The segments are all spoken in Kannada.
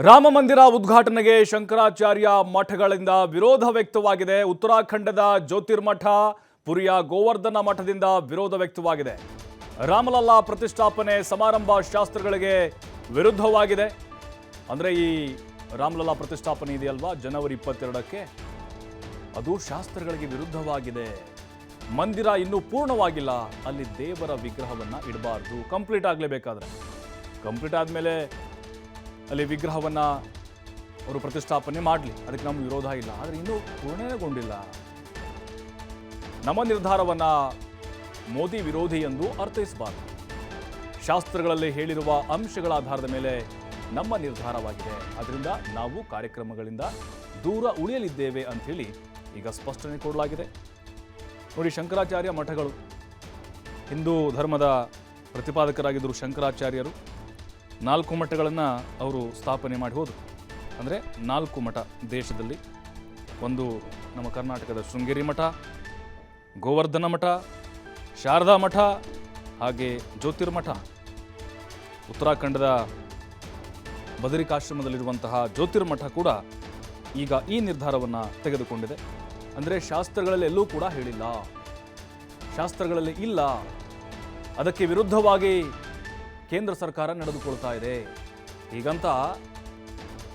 ರಾಮ ಮಂದಿರ ಉದ್ಘಾಟನೆಗೆ ಶಂಕರಾಚಾರ್ಯ ಮಠಗಳಿಂದ ವಿರೋಧ ವ್ಯಕ್ತವಾಗಿದೆ. ಉತ್ತರಾಖಂಡದ ಜ್ಯೋತಿರ್ಮಠ, ಪುರಿಯ ಗೋವರ್ಧನ ಮಠದಿಂದ ವಿರೋಧ ವ್ಯಕ್ತವಾಗಿದೆ. ರಾಮಲಲ್ಲಾ ಪ್ರತಿಷ್ಠಾಪನೆ ಸಮಾರಂಭ ಶಾಸ್ತ್ರಗಳಿಗೆ ವಿರುದ್ಧವಾಗಿದೆ. ಅಂದರೆ ಈ ರಾಮಲಲ್ಲಾ ಪ್ರತಿಷ್ಠಾಪನೆ ಇದೆಯಲ್ವಾ? ಜನವರಿ ಇಪ್ಪತ್ತೆರಡಕ್ಕೆ? ಅದು ಶಾಸ್ತ್ರಗಳಿಗೆ ವಿರುದ್ಧವಾಗಿದೆ. ಮಂದಿರ ಇನ್ನೂ ಪೂರ್ಣವಾಗಿಲ್ಲ. ಅಲ್ಲಿ ದೇವರ ವಿಗ್ರಹವನ್ನು ಇಡಬಾರ್ದು. ಕಂಪ್ಲೀಟ್ ಆಗಲೇಬೇಕಾದ್ರೆ. ಕಂಪ್ಲೀಟ್ ಆದಮೇಲೆ ಅಲ್ಲಿ ವಿಗ್ರಹವನ್ನ ಅವರು ಪ್ರತಿಷ್ಠಾಪನೆ ಮಾಡಲಿ. ಅದಕ್ಕೆ ನಮ್ಮ ವಿರೋಧ ಇಲ್ಲ. ಆದರೆ ಇನ್ನೂ ಪೂರ್ಣಗೊಂಡಿಲ್ಲ ನಮ್ಮ ನಿರ್ಧಾರವನ್ನ ಮೋದಿ ವಿರೋಧಿ ಎಂದು ಅರ್ಥೈಸಬಾರದು. ಶಾಸ್ತ್ರಗಳಲ್ಲಿ ಹೇಳಿರುವ ಅಂಶಗಳ ಆಧಾರದ ಮೇಲೆ ನಮ್ಮ ನಿರ್ಧಾರವಾಗಿದೆ. ಅದರಿಂದ ನಾವು ಕಾರ್ಯಕ್ರಮಗಳಿಂದ ದೂರ ಉಳಿಯಲಿದ್ದೇವೆ ಅಂಥೇಳಿ ಈಗ ಸ್ಪಷ್ಟನೆ ಕೊಡಲಾಗಿದೆ. ನೋಡಿ, ಶಂಕರಾಚಾರ್ಯ ಮಠಗಳು. ಹಿಂದೂ ಧರ್ಮದ ಪ್ರತಿಪಾದಕರಾಗಿದ್ದರು ಶಂಕರಾಚಾರ್ಯರು. ನಾಲ್ಕು ಮಠಗಳನ್ನು ಅವರು ಸ್ಥಾಪನೆ ಮಾಡಿ ಹೋದರು. ಅಂದರೆ ನಾಲ್ಕು ಮಠ ದೇಶದಲ್ಲಿ. ಒಂದು ನಮ್ಮ ಕರ್ನಾಟಕದ ಶೃಂಗೇರಿ ಮಠ, ಗೋವರ್ಧನ ಮಠ, ಶಾರದಾ ಮಠ, ಹಾಗೆ ಜ್ಯೋತಿರ್ಮಠ ಉತ್ತರಾಖಂಡದ ಬದರಿಕಾಶ್ರಮದಲ್ಲಿರುವಂತಹ ಜ್ಯೋತಿರ್ಮಠ ಕೂಡ ಈಗ ಈ ನಿರ್ಧಾರವನ್ನು ತೆಗೆದುಕೊಂಡಿದೆ. ಅಂದರೆ ಶಾಸ್ತ್ರಗಳಲ್ಲಿ ಎಲ್ಲೂ ಕೂಡ ಹೇಳಿಲ್ಲ. ಶಾಸ್ತ್ರಗಳಲ್ಲಿ ಇಲ್ಲ. ಅದಕ್ಕೆ ವಿರುದ್ಧವಾಗಿ ಕೇಂದ್ರ ಸರ್ಕಾರ ನಡೆದುಕೊಳ್ತಾ ಇದೆ. ಹೀಗಂತ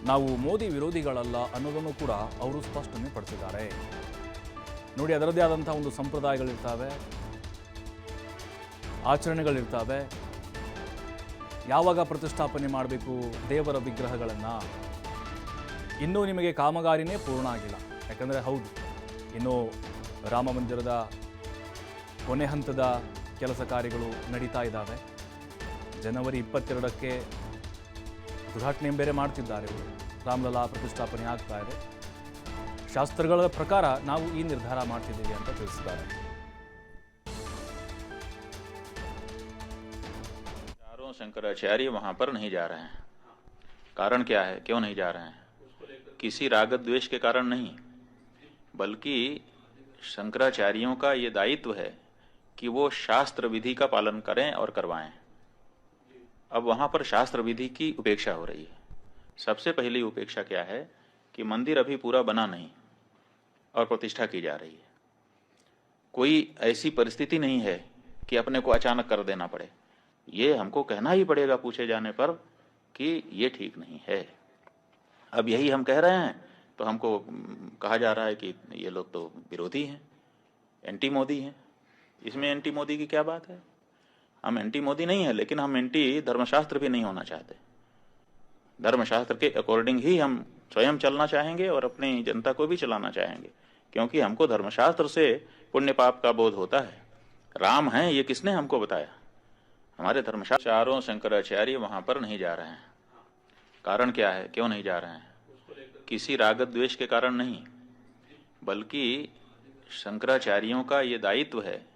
ನಾವು ಮೋದಿ ವಿರೋಧಿಗಳಲ್ಲ ಅನ್ನೋದನ್ನು ಕೂಡ ಅವರು ಸ್ಪಷ್ಟನೆ ಪಡಿಸಿದ್ದಾರೆ. ನೋಡಿ, ಅದರದ್ದೇ ಆದಂಥ ಒಂದು ಸಂಪ್ರದಾಯಗಳಿರ್ತವೆ. ಆಚರಣೆಗಳಿರ್ತವೆ. ಯಾವಾಗ ಪ್ರತಿಷ್ಠಾಪನೆ ಮಾಡಬೇಕು ದೇವರ ವಿಗ್ರಹಗಳನ್ನು? ಇನ್ನೂ ನಿಮಗೆ ಕಾಮಗಾರಿನೇ ಪೂರ್ಣ ಆಗಿಲ್ಲ. ಯಾಕಂದರೆ ಹೌದು, ಇನ್ನು ರಾಮ ಮಂದಿರದ ಕೊನೆ ಹಂತದ ಕೆಲಸ ಕಾರ್ಯಗಳು ನಡೀತಾ ಇದ್ದಾವೆ. ಜನವರಿ ಇಪ್ಪತ್ತೆರಡಕ್ಕೆ ಉದ್ಘಾಟನೆ ಬೇರೆ ಮಾಡ್ತಿದ್ದಾರೆ ಇವರು ರಾಮಲಲ್ಲಾ ಪ್ರತಿಷ್ಠಾಪನೆ ಆಗ್ತಾ ಇದೆ ಶಾಸ್ತ್ರಗಳ ಪ್ರಕಾರ ನಾವು ಈ ನಿರ್ಧಾರ ಮಾಡ್ತಿದ್ದೀವಿ ಅಂತ ತಿಳಿಸಿದ್ದಾರೆ चारों शंकराचार्य वहां पर नहीं जा रहे हैं कारण क्या है क्यों नहीं जा रहे हैं किसी रागत द्वेष के कारण नहीं बल्कि शंकराचार्यों का ये दायित्व है कि वो शास्त्र विधि का पालन करें और करवाएं अब वहाँ पर शास्त्र विधि की उपेक्षा हो रही है। सबसे पहली उपेक्षा क्या है कि मंदिर अभी पूरा बना नहीं और प्रतिष्ठा की जा रही है। कोई ऐसी परिस्थिति नहीं है कि अपने को अचानक कर देना पड़े। ये हमको कहना ही पड़ेगा पूछे जाने पर कि ये ठीक नहीं है। अब यही हम कह रहे हैं तो हमको कहा जा रहा है कि ये लोग तो विरोधी हैं, एंटी मोदी हैं। इसमें एंटी मोदी की क्या बात है? हम एंटी मोदी नहीं है, लेकिन हम एंटी धर्मशास्त्र भी नहीं होना चाहते। धर्मशास्त्र के अकॉर्डिंग ही हम स्वयं चलना चाहेंगे और अपनी जनता को भी चलाना चाहेंगे, क्योंकि हमको धर्मशास्त्र से पुण्य पाप का बोध होता है। राम है, ये किसने हमको बताया? हमारे धर्मशास्त्र चारों शंकराचार्य वहाँ पर नहीं जा रहे हैं। कारण क्या है? क्यों नहीं जा रहे हैं? किसी रागत द्वेष के कारण नहीं, बल्कि शंकराचार्यों का ये दायित्व है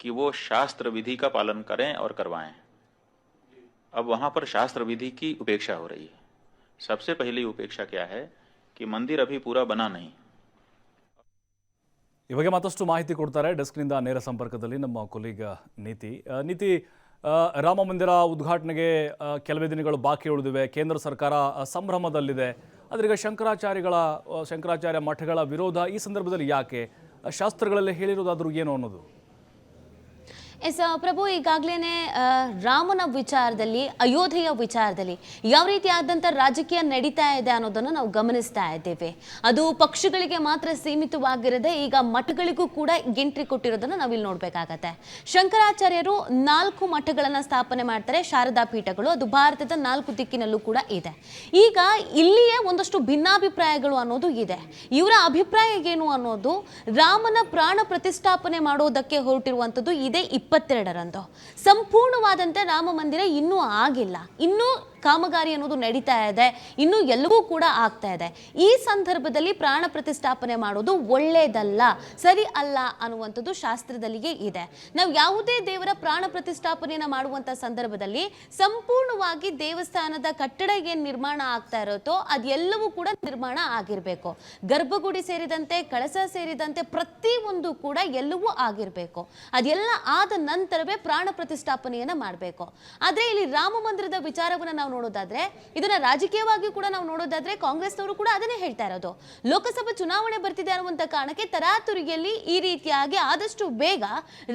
कि वो शास्त्र विधि का पालन करें और करवाएं अब वहां पर शास्त्र विधि की उपेक्षा हो रही है सबसे पहली उपेक्षा क्या है कि मंदिर अभी पूरा बना नहीं ಈ ಬಗ್ಗೆ ಮತ್ತಷ್ಟು ಮಾಹಿತಿ ಕೊಡ್ತಾರೆ ಡೆಸ್ಕ್ನಿಂದ ನೇರ ಸಂಪರ್ಕದಲ್ಲಿ ನಮ್ಮ ಕೊಲೀಗ ನೀತಿ ಆ, ನೀತಿ ಆ, ರಾಮ ಮಂದಿರ ಉದ್ಘಾಟನೆಗೆ ಆ, ಕೆಲವೇ ದಿನಗಳು ಬಾಕಿ ಉಳಿದಿವೆ ಕೇಂದ್ರ ಸರ್ಕಾರ ಆ, ಸಂಭ್ರಮದಲ್ಲಿದೆ ಆದರೆ ಈಗ ಶಂಕರಾಚಾರ್ಯಗಳ ಆ, ಶಂಕರಾಚಾರ್ಯ ಮಠಗಳ ವಿರೋಧ ಈ ಸಂದರ್ಭದಲ್ಲಿ ಯಾಕೆ ಆ, ಶಾಸ್ತ್ರಗಳಲ್ಲಿ ಹೇಳಿರೋದಾದ್ರೂ ಏನು ಅನ್ನೋದು ಎಸ್ ಪ್ರಭು ಈಗಾಗಲೇ ರಾಮನ ವಿಚಾರದಲ್ಲಿ, ಅಯೋಧ್ಯೆಯ ವಿಚಾರದಲ್ಲಿ ಯಾವ ರೀತಿಯಾದಂಥ ರಾಜಕೀಯ ನಡೀತಾ ಇದೆ ಅನ್ನೋದನ್ನು ನಾವು ಗಮನಿಸ್ತಾ ಇದ್ದೇವೆ. ಅದು ಪಕ್ಷಗಳಿಗೆ ಮಾತ್ರ ಸೀಮಿತವಾಗಿರದೆ ಈಗ ಮಠಗಳಿಗೂ ಕೂಡ ಎಂಟ್ರಿ ಕೊಟ್ಟಿರೋದನ್ನು ನಾವಿಲ್ಲಿ ನೋಡಬೇಕಾಗತ್ತೆ. ಶಂಕರಾಚಾರ್ಯರು ನಾಲ್ಕು ಮಠಗಳನ್ನು ಸ್ಥಾಪನೆ ಮಾಡ್ತಾರೆ, ಶಾರದಾ ಪೀಠಗಳು. ಅದು ಭಾರತದ ನಾಲ್ಕು ದಿಕ್ಕಿನಲ್ಲೂ ಕೂಡ ಇದೆ. ಈಗ ಇಲ್ಲಿಯೇ ಒಂದಷ್ಟು ಭಿನ್ನಾಭಿಪ್ರಾಯಗಳು ಅನ್ನೋದು ಇದೆ. ಇವರ ಅಭಿಪ್ರಾಯ ಏನು ಅನ್ನೋದು, ರಾಮನ ಪ್ರಾಣ ಪ್ರತಿಷ್ಠಾಪನೆ ಮಾಡೋದಕ್ಕೆ ಹೊರಟಿರುವಂಥದ್ದು ಇದೇ ಇಪ್ಪತ್ತೆರಡರಂದು. ಸಂಪೂರ್ಣವಾದಂತೆ ರಾಮ ಮಂದಿರ ಇನ್ನೂ ಆಗಿಲ್ಲ. ಇನ್ನೂ ಕಾಮಗಾರಿ ಅನ್ನೋದು ನಡೀತಾ ಇದೆ, ಇನ್ನು ಎಲ್ಲವೂ ಕೂಡ ಆಗ್ತಾ ಇದೆ. ಈ ಸಂದರ್ಭದಲ್ಲಿ ಪ್ರಾಣ ಪ್ರತಿಷ್ಠಾಪನೆ ಮಾಡೋದು ಒಳ್ಳೆಯದಲ್ಲ ಸರಿ ಅಲ್ಲ ಅನ್ನುವಂಥದ್ದು ಶಾಸ್ತ್ರದಲ್ಲಿಯೇ ಇದೆ. ನಾವು ಯಾವುದೇ ದೇವರ ಪ್ರಾಣ ಪ್ರತಿಷ್ಠಾಪನೆಯನ್ನು ಮಾಡುವಂಥ ಸಂದರ್ಭದಲ್ಲಿ ಸಂಪೂರ್ಣವಾಗಿ ದೇವಸ್ಥಾನದ ಕಟ್ಟಡ ಏನು ನಿರ್ಮಾಣ ಆಗ್ತಾ ಇರುತ್ತೋ ಅದೆಲ್ಲವೂ ಕೂಡ ನಿರ್ಮಾಣ ಆಗಿರಬೇಕು. ಗರ್ಭಗುಡಿ ಸೇರಿದಂತೆ, ಕಳಸ ಸೇರಿದಂತೆ ಪ್ರತಿ ಒಂದು ಕೂಡ ಎಲ್ಲವೂ ಆಗಿರಬೇಕು. ಅದೆಲ್ಲ ಆದ ನಂತರವೇ ಪ್ರಾಣ ಪ್ರತಿಷ್ಠಾಪನೆಯನ್ನು ಮಾಡಬೇಕು. ಆದರೆ ಇಲ್ಲಿ ರಾಮ ಮಂದಿರದ ವಿಚಾರವನ್ನು ನಾವು ನೋಡೋದಾದ್ರೆ, ಇದನ್ನ ರಾಜಕೀಯವಾಗಿ ಕೂಡ ನಾವು ನೋಡೋದಾದ್ರೆ ಕಾಂಗ್ರೆಸ್ನವರು ಕೂಡ ಅದನ್ನೇ ಹೇಳ್ತಾ ಇರೋದು. ಲೋಕಸಭಾ ಚುನಾವಣೆ ಬರ್ತಿದೆ ಅನ್ನುವಂತ ಕಾರಣಕ್ಕೆ ತರಾತುರಿಯಲ್ಲಿ ಈ ರೀತಿಯಾಗಿ ಆದಷ್ಟು ಬೇಗ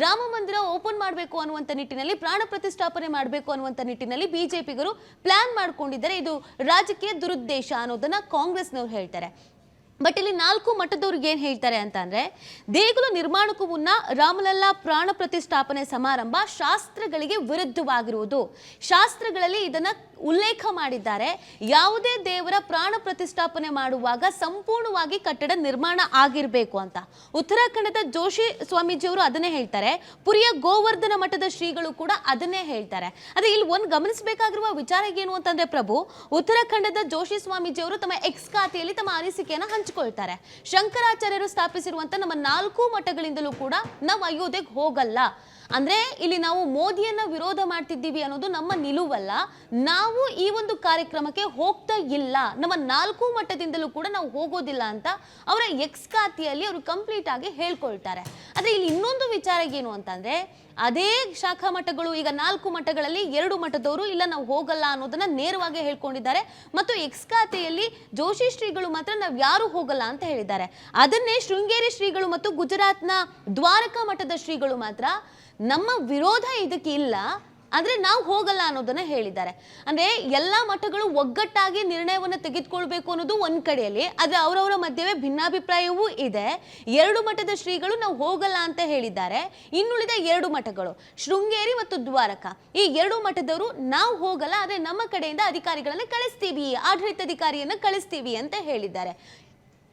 ರಾಮ ಮಂದಿರ ಓಪನ್ ಮಾಡಬೇಕು ಅನ್ನುವಂತ ನಿಟ್ಟಿನಲ್ಲಿ, ಪ್ರಾಣ ಪ್ರತಿಷ್ಠಾಪನೆ ಮಾಡಬೇಕು ಅನ್ನುವಂತ ನಿಟ್ಟಿನಲ್ಲಿ ಬಿಜೆಪಿಗರು ಪ್ಲಾನ್ ಮಾಡ್ಕೊಂಡಿದ್ದಾರೆ. ಇದು ರಾಜಕೀಯ ದುರುದ್ದೇಶ ಅನ್ನೋದನ್ನ ಕಾಂಗ್ರೆಸ್ನವರು ಹೇಳ್ತಾರೆ. ಬಟ್ ಇಲ್ಲಿ ನಾಲ್ಕು ಮಠದವ್ರಿಗೆ ಏನು ಹೇಳ್ತಾರೆ ಅಂತ ಅಂದ್ರೆ ದೇಗುಲ ನಿರ್ಮಾಣಕ್ಕೂ ಮುನ್ನ ರಾಮಲಲ್ಲಾ ಪ್ರಾಣ ಪ್ರತಿಷ್ಠಾಪನೆ ಸಮಾರಂಭ ಶಾಸ್ತ್ರಗಳಿಗೆ ವಿರುದ್ಧವಾಗಿರುವುದು. ಶಾಸ್ತ್ರಗಳಲ್ಲಿ ಇದನ್ನ ಉಲ್ಲೇಖ ಮಾಡಿದ್ದಾರೆ. ಯಾವುದೇ ದೇವರ ಪ್ರಾಣ ಪ್ರತಿಷ್ಠಾಪನೆ ಮಾಡುವಾಗ ಸಂಪೂರ್ಣವಾಗಿ ಕಟ್ಟಡ ನಿರ್ಮಾಣ ಆಗಿರಬೇಕು ಅಂತ. ಉತ್ತರಾಖಂಡದ ಜೋಶಿ ಸ್ವಾಮೀಜಿಯವರು ಅದನ್ನೇ ಹೇಳ್ತಾರೆ. ಪುರಿಯ ಗೋವರ್ಧನ ಮಠದ ಶ್ರೀಗಳು ಕೂಡ ಅದನ್ನೇ ಹೇಳ್ತಾರೆ. ಅದೇ ಇಲ್ಲಿ ಒಂದು ಗಮನಿಸಬೇಕಾಗಿರುವ ವಿಚಾರ ಏನು ಅಂತಂದ್ರೆ ಪ್ರಭು, ಉತ್ತರಾಖಂಡದ ಜೋಶಿ ಸ್ವಾಮೀಜಿಯವರು ತಮ್ಮ ಎಕ್ಸ್ ಖಾತೆಯಲ್ಲಿ ತಮ್ಮ ಅನಿಸಿಕೆಯನ್ನು ಹಂಚಿಕೊಳ್ತಾರೆ. ಶಂಕರಾಚಾರ್ಯರು ಸ್ಥಾಪಿಸಿರುವಂತ ನಮ್ಮ ನಾಲ್ಕು ಮಠಗಳಿಂದಲೂ ಕೂಡ ನಾವು ಅಯೋಧ್ಯೆಗೆ ಹೋಗಲ್ಲ. ಅಂದ್ರೆ ಇಲ್ಲಿ ನಾವು ಮೋದಿಯನ್ನ ವಿರೋಧ ಮಾಡ್ತಿದ್ದೀವಿ ಅನ್ನೋದು ನಮ್ಮ ನಿಲುವಲ್ಲ. ನಾವು ಈ ಒಂದು ಕಾರ್ಯಕ್ರಮಕ್ಕೆ ಹೋಗ್ತಾ ಇಲ್ಲ. ನಮ್ಮ ನಾಲ್ಕು ಮಟ್ಟದಿಂದಲೂ ಕೂಡ ನಾವು ಹೋಗೋದಿಲ್ಲ ಅಂತ ಅವರ ಎಕ್ಸ್ ಖಾತೆಯಲ್ಲಿ ಅವರು ಕಂಪ್ಲೀಟ್ ಆಗಿ ಹೇಳ್ಕೊಳ್ತಾರೆ. ಆದ್ರೆ ಇಲ್ಲಿ ಇನ್ನೊಂದು ವಿಚಾರ ಏನು ಅಂತಂದರೆ, ಅದೇ ಶಾಖಾ ಮಠಗಳು, ಈಗ ನಾಲ್ಕು ಮಠಗಳಲ್ಲಿ ಎರಡು ಮಠದವರು ಇಲ್ಲ, ನಾವು ಹೋಗಲ್ಲ ಅನ್ನೋದನ್ನ ನೇರವಾಗಿ ಹೇಳ್ಕೊಂಡಿದ್ದಾರೆ. ಮತ್ತು ಎಕ್ಸ್ ಖಾತೆಯಲ್ಲಿ ಜೋಶಿ ಶ್ರೀಗಳು ಮಾತ್ರ ನಾವು ಯಾರು ಹೋಗಲ್ಲ ಅಂತ ಹೇಳಿದ್ದಾರೆ. ಅದನ್ನೇ ಶೃಂಗೇರಿ ಶ್ರೀಗಳು ಮತ್ತು ಗುಜರಾತ್ನ ದ್ವಾರಕಾ ಮಠದ ಶ್ರೀಗಳು ಮಾತ್ರ ನಮ್ಮ ವಿರೋಧ ಇದಕ್ಕೆ ಅಂದ್ರೆ ನಾವು ಹೋಗಲ್ಲ ಅನ್ನೋದನ್ನ ಹೇಳಿದ್ದಾರೆ. ಅಂದರೆ ಎಲ್ಲ ಮಠಗಳು ಒಗ್ಗಟ್ಟಾಗಿ ನಿರ್ಣಯವನ್ನು ತೆಗೆದುಕೊಳ್ಬೇಕು ಅನ್ನೋದು ಒಂದು ಕಡೆಯಲ್ಲಿ, ಆದರೆ ಅವರವರ ಮಧ್ಯವೇ ಭಿನ್ನಾಭಿಪ್ರಾಯವೂ ಇದೆ. ಎರಡು ಮಠದ ಶ್ರೀಗಳು ನಾವು ಹೋಗಲ್ಲ ಅಂತ ಹೇಳಿದ್ದಾರೆ. ಇನ್ನುಳಿದ ಎರಡು ಮಠಗಳು, ಶೃಂಗೇರಿ ಮತ್ತು ದ್ವಾರಕ. ಈ ಎರಡು ಮಠದವರು ನಾವು ಹೋಗಲ್ಲ, ಆದರೆ ನಮ್ಮ ಕಡೆಯಿಂದ ಅಧಿಕಾರಿಗಳನ್ನು ಕಳಿಸ್ತೀವಿ, ಆಡಳಿತಾಧಿಕಾರಿಯನ್ನು ಕಳಿಸ್ತೀವಿ ಅಂತ ಹೇಳಿದ್ದಾರೆ.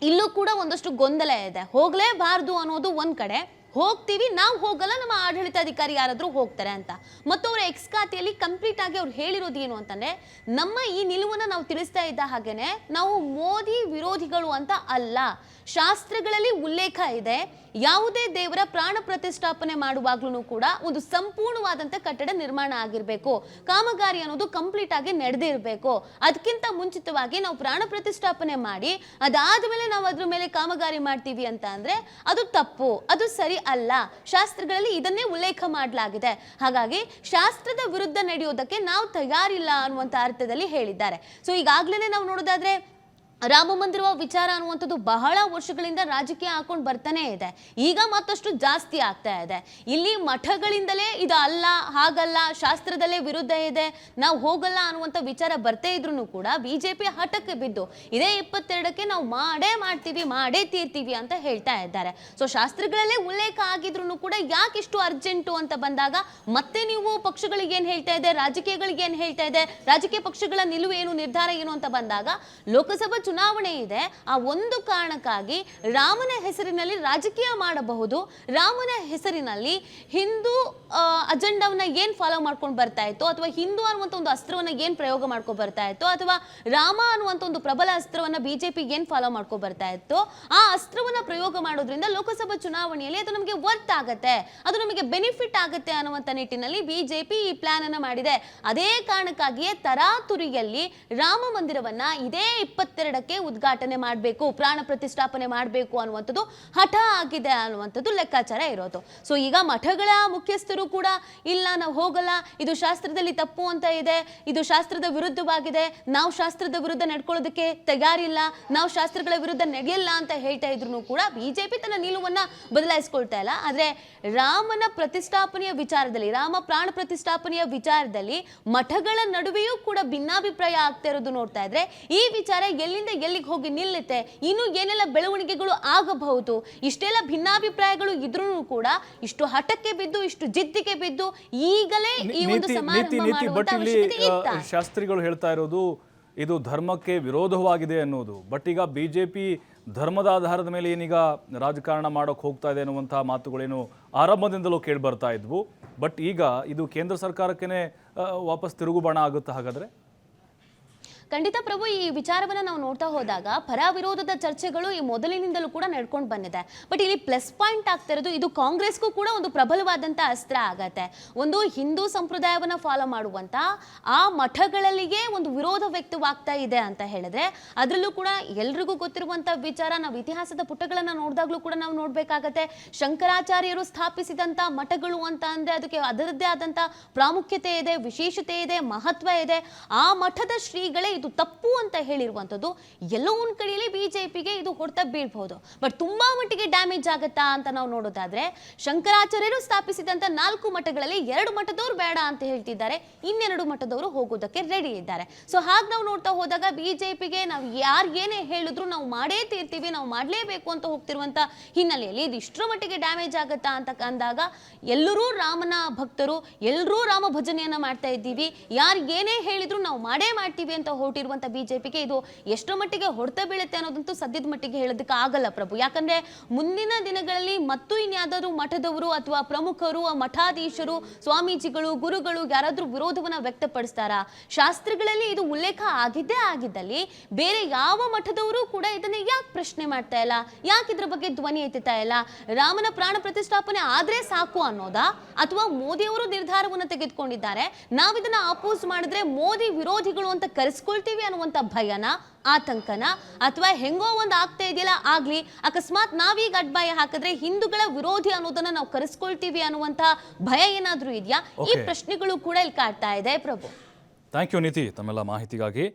ಇಲ್ಲೂ ಕೂಡ ಒಂದಷ್ಟು ಗೊಂದಲ ಇದೆ. ಹೋಗಲೇಬಾರ್ದು ಅನ್ನೋದು ಒಂದು ಕಡೆ. ಹೋಗ್ತೀವಿ, ನಾವು ಹೋಗಲ್ಲ, ನಮ್ಮ ಆಡಳಿತಾಧಿಕಾರಿ ಯಾರಾದರೂ ಹೋಗ್ತಾರೆ ಅಂತ. ಮತ್ತು ಅವರ ಎಕ್ಸ್ ಖಾತೆಯಲ್ಲಿ ಕಂಪ್ಲೀಟ್ ಆಗಿ ಅವ್ರು ಹೇಳಿರೋದು ಏನು ಅಂತಂದ್ರೆ, ನಮ್ಮ ಈ ನಿಲುವನ್ನು ನಾವು ತಿಳಿಸ್ತಾ ಇದ್ದ ಹಾಗೇನೆ, ನಾವು ಮೋದಿ ವಿರೋಧಿಗಳು ಅಂತ ಅಲ್ಲ. ಶಾಸ್ತ್ರಗಳಲ್ಲಿ ಉಲ್ಲೇಖ ಇದೆ. ಯಾವುದೇ ದೇವರ ಪ್ರಾಣ ಪ್ರತಿಷ್ಠಾಪನೆ ಮಾಡುವಾಗ್ಲೂ ಕೂಡ ಒಂದು ಸಂಪೂರ್ಣವಾದಂತ ಕಟ್ಟಡ ನಿರ್ಮಾಣ ಆಗಿರಬೇಕು. ಕಾಮಗಾರಿ ಅನ್ನೋದು ಕಂಪ್ಲೀಟ್ ಆಗಿ ನಡೆದಿರಬೇಕು ಅದಕ್ಕಿಂತ ಮುಂಚಿತವಾಗಿ ನಾವು ಪ್ರಾಣ ಪ್ರತಿಷ್ಠಾಪನೆ ಮಾಡಿ, ಅದಾದ ಮೇಲೆ ನಾವು ಅದ್ರ ಮೇಲೆ ಕಾಮಗಾರಿ ಮಾಡ್ತೀವಿ ಅಂತ ಅಂದ್ರೆ ಅದು ತಪ್ಪು, ಅದು ಸರಿ ಅಲ್ಲ. ಶಾಸ್ತ್ರಗಳಲ್ಲಿ ಇದನ್ನೇ ಉಲ್ಲೇಖ ಮಾಡಲಾಗಿದೆ. ಹಾಗಾಗಿ ಶಾಸ್ತ್ರದ ವಿರುದ್ಧ ನಡೆಯೋದಕ್ಕೆ ನಾವು ತಯಾರಿಲ್ಲ ಅನ್ನುವಂತ ಅರ್ಥದಲ್ಲಿ ಹೇಳಿದ್ದಾರೆ. ಸೊ ಈಗಾಗಲೇ ನಾವು ನೋಡೋದಾದ್ರೆ ರಾಮ ಮಂದಿರ ವಿಚಾರ ಅನ್ನುವಂಥದ್ದು ಬಹಳ ವರ್ಷಗಳಿಂದ ರಾಜಕೀಯ ಹಾಕೊಂಡು ಬರ್ತಾನೆ ಇದೆ. ಈಗ ಮತ್ತಷ್ಟು ಜಾಸ್ತಿ ಆಗ್ತಾ ಇದೆ. ಇಲ್ಲಿ ಮಠಗಳಿಂದಲೇ ಇದು ಅಲ್ಲ, ಹಾಗಲ್ಲ, ಶಾಸ್ತ್ರದಲ್ಲೇ ವಿರುದ್ಧ ಇದೆ, ನಾವು ಹೋಗಲ್ಲ ಅನ್ನುವಂಥ ವಿಚಾರ ಬರ್ತೇ ಇದ್ರು ಕೂಡ ಬಿಜೆಪಿ ಹಠಕ್ಕೆ ಬಿದ್ದು, ಇದೇ ಇಪ್ಪತ್ತೆರಡಕ್ಕೆ ನಾವು ಮಾಡೇ ಮಾಡ್ತೀವಿ, ಮಾಡೇ ತೀರ್ತೀವಿ ಅಂತ ಹೇಳ್ತಾ ಇದ್ದಾರೆ. ಸೊ ಶಾಸ್ತ್ರಗಳಲ್ಲೇ ಉಲ್ಲೇಖ ಆಗಿದ್ರು ಕೂಡ ಯಾಕೆ ಇಷ್ಟು ಅರ್ಜೆಂಟು ಅಂತ ಬಂದಾಗ, ಮತ್ತೆ ನೀವು ಪಕ್ಷಗಳಿಗೆ ಏನು ಹೇಳ್ತಾ ಇದೆ, ರಾಜಕೀಯಗಳಿಗೆ ಏನು ಹೇಳ್ತಾ ಇದೆ, ರಾಜಕೀಯ ಪಕ್ಷಗಳ ನಿಲುವು ಏನು, ನಿರ್ಧಾರ ಏನು ಅಂತ ಬಂದಾಗ, ಲೋಕಸಭಾ ಚುನಾವಣೆ ಇದೆ, ಆ ಒಂದು ಕಾರಣಕ್ಕಾಗಿ ರಾಮನ ಹೆಸರಿನಲ್ಲಿ ರಾಜಕೀಯ ಮಾಡಬಹುದು. ರಾಮನ ಹೆಸರಿನಲ್ಲಿ ಹಿಂದೂ ಅಜೆಂಡಾವನ್ನ ಏನ್ ಫಾಲೋ ಮಾಡ್ಕೊಂಡು ಬರ್ತಾ ಇತ್ತು, ಅಥವಾ ಹಿಂದೂ ಅನ್ನುವಂಥ ಒಂದು ಅಸ್ತ್ರವನ್ನ ಏನ್ ಪ್ರಯೋಗ ಮಾಡ್ಕೊಂಡು ಬರ್ತಾ ಇತ್ತು, ಅಥವಾ ರಾಮ ಅನ್ನುವಂಥ ಒಂದು ಪ್ರಬಲ ಅಸ್ತ್ರವನ್ನ ಬಿಜೆಪಿ ಏನ್ ಫಾಲೋ ಮಾಡ್ಕೊಂಡು ಬರ್ತಾ ಇತ್ತು, ಆ ಅಸ್ತ್ರವನ್ನ ಪ್ರಯೋಗ ಮಾಡೋದ್ರಿಂದ ಲೋಕಸಭಾ ಚುನಾವಣೆಯಲ್ಲಿ ಅದು ನಮಗೆ ವರ್ತ್ ಆಗತ್ತೆ, ಅದು ನಮಗೆ ಬೆನಿಫಿಟ್ ಆಗುತ್ತೆ ಅನ್ನುವಂಥ ನಿಟ್ಟಿನಲ್ಲಿ ಬಿಜೆಪಿ ಈ ಪ್ಲಾನ್ ಅನ್ನ ಮಾಡಿದೆ. ಅದೇ ಕಾರಣಕ್ಕಾಗಿಯೇ ತರಾತುರಿಯಲ್ಲಿ ರಾಮ ಮಂದಿರವನ್ನ ಇದೇ ಇಪ್ಪತ್ತೆರಡಕ್ಕೆ ಉದ್ಘಾಟನೆ ಮಾಡಬೇಕು, ಪ್ರಾಣ ಪ್ರತಿಷ್ಠಾಪನೆ ಮಾಡಬೇಕು ಅನ್ನುವಂಥದ್ದು ಹಠ ಆಗಿದೆ ಅನ್ನುವಂಥದ್ದು ಲೆಕ್ಕಾಚಾರ ಇರೋದು. ಸೊ ಈಗ ಮಠಗಳ ಮುಖ್ಯಸ್ಥರು ಕೂಡ ಇಲ್ಲ, ನಾವು ಹೋಗಲ್ಲ, ಇದು ಶಾಸ್ತ್ರದಲ್ಲಿ ತಪ್ಪು ಅಂತ ಇದೆ, ಇದು ಶಾಸ್ತ್ರದ ವಿರುದ್ಧವಾಗಿದೆ, ನಾವು ಶಾಸ್ತ್ರದ ವಿರುದ್ಧ ನಡ್ಕೊಳ್ಳೋದಕ್ಕೆ ತಯಾರಿಲ್ಲ, ನಾವು ಶಾಸ್ತ್ರಗಳ ವಿರುದ್ಧ ನಡೆಯಲ್ಲ ಅಂತ ಹೇಳ್ತಾ ಇದ್ರು ಕೂಡ ಬಿಜೆಪಿ ತನ್ನ ನಿಲುವನ್ನ ಬದಲಾಯಿಸ್ಕೊಳ್ತಾ ಇಲ್ಲ. ಆದ್ರೆ ರಾಮನ ಪ್ರತಿಷ್ಠಾಪನೆಯ ವಿಚಾರದಲ್ಲಿ, ರಾಮ ಪ್ರಾಣ ಪ್ರತಿಷ್ಠಾಪನೆಯ ವಿಚಾರದಲ್ಲಿ ಮಠಗಳ ನಡುವೆಯೂ ಕೂಡ ಭಿನ್ನಾಭಿಪ್ರಾಯ ಆಗ್ತಾ ಇರೋದು ನೋಡ್ತಾ ಇದ್ರೆ ಈ ವಿಚಾರ ಎಲ್ಲಿಂದ ಎಲ್ಲಿಗೆ ಹೋಗಿ ನಿಲ್ಲುತ್ತೆ? ಇನ್ನು ಏನೆಲ್ಲ ಬೆಳವಣಿಗೆಗಳು ಆಗಬಹುದು? ಇಷ್ಟೆಲ್ಲ ಭಿನ್ನಾಭಿಪ್ರಾಯಗಳು ಇದ್ರೂ ಕೂಡ ಇಷ್ಟು ಹಠಕ್ಕೆ ಬಿದ್ದು ಇಷ್ಟು ಜಿದ್ದಿಗೆ ಬಿದ್ದು ಈಗಲೇ ಈ ಒಂದು ಸಮಾರಂಭ ಮಾಡುವಂತ ಅವಶ್ಯಕತೆ ಇತ್ತಾ? ಶಾಸ್ತ್ರಿಗಳು ಹೇಳ್ತಾ ಇರೋದು ಇದು ಧರ್ಮಕ್ಕೆ ವಿರೋಧವಾಗಿದೆ ಅನ್ನೋದು. ಬಟ್ ಈಗ ಬಿಜೆಪಿ ಧರ್ಮದ ಆಧಾರದ ಮೇಲೆ ಏನೀಗ ರಾಜಕಾರಣ ಮಾಡೋಕ್ಕೆ ಹೋಗ್ತಾ ಇದೆ ಅನ್ನುವಂತಹ ಮಾತುಗಳೇನು ಆರಂಭದಿಂದಲೂ ಕೇಳಿ ಬರ್ತಾ ಇದ್ವು. ಬಟ್ ಈಗ ಇದು ಕೇಂದ್ರ ಸರ್ಕಾರಕ್ಕೇನೆ ಆ, ವಾಪಸ್ ತಿರುಗುಬಾಣ ಆಗುತ್ತಾ ಹಾಗಾದ್ರೆ? ಖಂಡಿತ ಪ್ರಭು, ಈ ವಿಚಾರವನ್ನ ನಾವು ನೋಡ್ತಾ ಹೋದಾಗ ಪರ ವಿರೋಧದ ಚರ್ಚೆಗಳು ಈ ಮೊದಲಿನಿಂದಲೂ ಕೂಡ ನಡ್ಕೊಂಡು ಬಂದಿದೆ. ಬಟ್ ಇಲ್ಲಿ ಪ್ಲಸ್ ಪಾಯಿಂಟ್ ಆಗ್ತಾ ಇರೋದು ಇದು ಕಾಂಗ್ರೆಸ್ಗೂ ಕೂಡ ಒಂದು ಪ್ರಬಲವಾದಂತ ಅಸ್ತ್ರ ಆಗತ್ತೆ. ಒಂದು ಹಿಂದೂ ಸಂಪ್ರದಾಯವನ್ನ ಫಾಲೋ ಮಾಡುವಂತ ಆ ಮಠಗಳಲ್ಲಿಗೆ ಒಂದು ವಿರೋಧ ವ್ಯಕ್ತವಾಗ್ತಾ ಇದೆ ಅಂತ ಹೇಳಿದ್ರೆ ಅದರಲ್ಲೂ ಕೂಡ ಎಲ್ರಿಗೂ ಗೊತ್ತಿರುವಂತ ವಿಚಾರ, ನಾವು ಇತಿಹಾಸದ ಪುಟಗಳನ್ನ ನೋಡಿದಾಗ್ಲೂ ಕೂಡ ನಾವು ನೋಡ್ಬೇಕಾಗತ್ತೆ. ಶಂಕರಾಚಾರ್ಯರು ಸ್ಥಾಪಿಸಿದಂತ ಮಠಗಳು ಅಂತ ಅಂದ್ರೆ ಅದಕ್ಕೆ ಅದರದ್ದೇ ಆದಂತ ಪ್ರಾಮುಖ್ಯತೆ ಇದೆ, ವಿಶೇಷತೆ ಇದೆ, ಮಹತ್ವ ಇದೆ. ಆ ಮಠದ ಶ್ರೀಗಳೇ ಇದು ತಪ್ಪು ಅಂತ ಹೇಳಿರುವಂಥದ್ದು ಎಲ್ಲೋ ಒಂದು ಕಡೆಯಲ್ಲಿ ಬಿಜೆಪಿಗೆ ಇದು ಹೊಡೆತ ಬೀಳ್ಬಹುದು. ಬಟ್ ತುಂಬಾ ಮಟ್ಟಿಗೆ ಡ್ಯಾಮೇಜ್ ಆಗುತ್ತಾ ಅಂತ ನಾವು ನೋಡೋದಾದ್ರೆ ಶಂಕರಾಚಾರ್ಯರು ಸ್ಥಾಪಿಸಿದಂತ ನಾಲ್ಕು ಮಠಗಳಲ್ಲಿ ಎರಡು ಮಠದವರು ಬೇಡ ಅಂತ ಹೇಳ್ತಿದ್ದಾರೆ. ಇನ್ನೆರಡು ಮಠದವರು ಹೋಗೋದಕ್ಕೆ ರೆಡಿ ಇದ್ದಾರೆ. ಸೊ ಹಾಗ ನಾವು ನೋಡ್ತಾ ಹೋದಾಗ ಬಿಜೆಪಿಗೆ ನಾವು ಯಾರು ಏನೇ ಹೇಳಿದ್ರು ನಾವು ಮಾಡೇ ತೀರ್ತೀವಿ, ನಾವು ಮಾಡಲೇಬೇಕು ಅಂತ ಹೋಗ್ತಿರುವಂತ ಹಿನ್ನೆಲೆಯಲ್ಲಿ ಇದು ಮಟ್ಟಿಗೆ ಡ್ಯಾಮೇಜ್ ಆಗುತ್ತಾ ಅಂತ ಅಂದಾಗ ಎಲ್ಲರೂ ರಾಮನ ಭಕ್ತರು, ಎಲ್ಲರೂ ರಾಮ ಭಜನೆಯನ್ನ ಮಾಡ್ತಾ ಇದ್ದೀವಿ. ಯಾರು ಏನೇ ಹೇಳಿದ್ರು ನಾವು ಮಾಡೇ ಮಾಡ್ತೀವಿ ಅಂತ ಹೊರಟಿರುವಂತ ಬಿಜೆಪಿಗೆ ಇದು ಎಷ್ಟೋ ಮಟ್ಟಿಗೆ ಹೊಡೆತ ಬೀಳುತ್ತೆ ಅನ್ನೋದಂತೂ ಸದ್ಯದ ಮಟ್ಟಿಗೆ ಹೇಳೋದಕ್ಕೆ ಆಗಲ್ಲ ಪ್ರಭು. ಯಾಕಂದ್ರೆ ಮುಂದಿನ ದಿನಗಳಲ್ಲಿ ಮತ್ತು ಇನ್ಯಾದರೂ ಮಠದವರು ಅಥವಾ ಪ್ರಮುಖರು, ಮಠಾಧೀಶರು, ಸ್ವಾಮೀಜಿಗಳು, ಗುರುಗಳು ಯಾರಾದರೂ ವಿರೋಧವನ್ನ ವ್ಯಕ್ತಪಡಿಸ್ತಾರಾ? ಶಾಸ್ತ್ರಗಳಲ್ಲಿ ಇದು ಉಲ್ಲೇಖ ಆಗಿದ್ದೇ ಆಗಿದ್ದಲ್ಲಿ ಬೇರೆ ಯಾವ ಮಠದವರು ಕೂಡ ಇದನ್ನ ಯಾಕೆ ಪ್ರಶ್ನೆ ಮಾಡ್ತಾ ಇಲ್ಲ? ಯಾಕೆ ಇದ್ರ ಬಗ್ಗೆ ಧ್ವನಿ ಎತ್ತುತ್ತಾ ಇಲ್ಲ? ರಾಮನ ಪ್ರಾಣ ಪ್ರತಿಷ್ಠಾಪನೆ ಆದ್ರೆ ಸಾಕು ಅನ್ನೋದಾ? ಅಥವಾ ಮೋದಿ ಅವರು ನಿರ್ಧಾರವನ್ನು ತೆಗೆದುಕೊಂಡಿದ್ದಾರೆ, ನಾವಿದನ್ನ ಅಪೋಸ್ ಮಾಡಿದ್ರೆ ಮೋದಿ ವಿರೋಧಿಗಳು ಅಂತ ಕರೆಸ್ಕೊಳ್ತೀವಿ ಅನ್ನುವಂತ ಭಯನ ಆತಂಕನ ಅಥವಾ ಹೆಂಗೋ ಒಂದು ಆಗ್ತಾ ಇದೆಯಲ್ಲ ಆಗ್ಲಿ ಅಕಸ್ಮಾತ್ ನಾವೀಗ ಅಡ್ಬಾಯ ಹಾಕಿದ್ರೆ ಹಿಂದೂಗಳ ವಿರೋಧಿ ಅನ್ನೋದನ್ನ ನಾವು ಕರೆಸ್ಕೊಳ್ತೀವಿ ಅನ್ನುವಂತ ಭಯ ಏನಾದರೂ ಇದೆಯಾ? ಈ ಪ್ರಶ್ನೆಗಳು ಕೂಡ ಇಲ್ಲಿ ಕಾಡ್ತಾ ಇದೆ. ಪ್ರಭು. ಥ್ಯಾಂಕ್ ಯು ನೀತಿ ತಮ್ಮೆಲ್ಲ ಮಾಹಿತಿಗಾಗಿ.